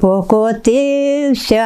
Покотився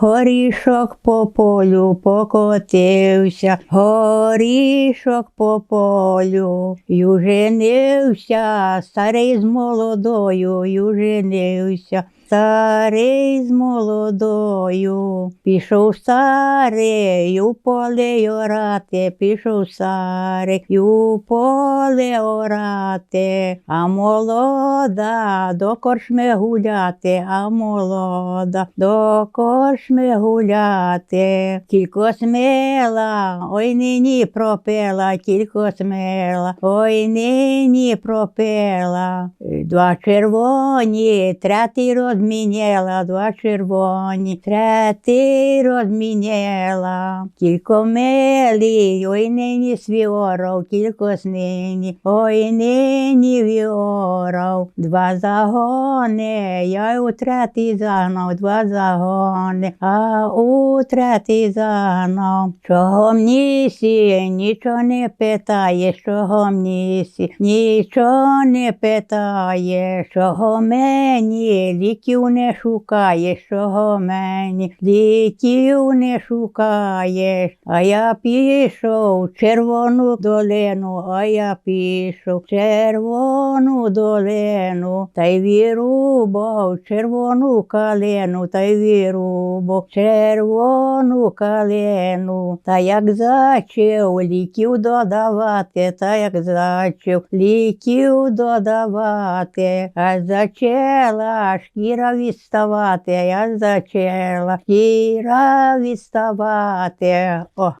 горішок по полю, покотився горішок по полю, й женився старий з молодою, й женився старий з молодою. Пішов старий у поле орати, пішов старий у поле орати, а молода до корчми гуляти, а молода до корчми гуляти. Тільки смела, ой нині пропела, тільки смела, ой нині пропела. Два червоні, третій розміняла, два червоні, третій розміняла. Тільки милий, ой нині свіоров, тільки нині, ой нині віоров. Два загони, я й у третій загнав, два загони, а у третій загнав. Чого мнісі, нічого не питаєш, чого мнісі, нічого не питаєш, чого мені ліків не шукаєш, чого мені ліків не шукаєш, а я пішов червону долину, а я пішов червону долину, та й вірубав червону калину, та й вірубав червону калину, та як зачав ліків додавати, та як зачав ліків додавати, а зачала шкіра відставати, я зачала шкіра відставати. О.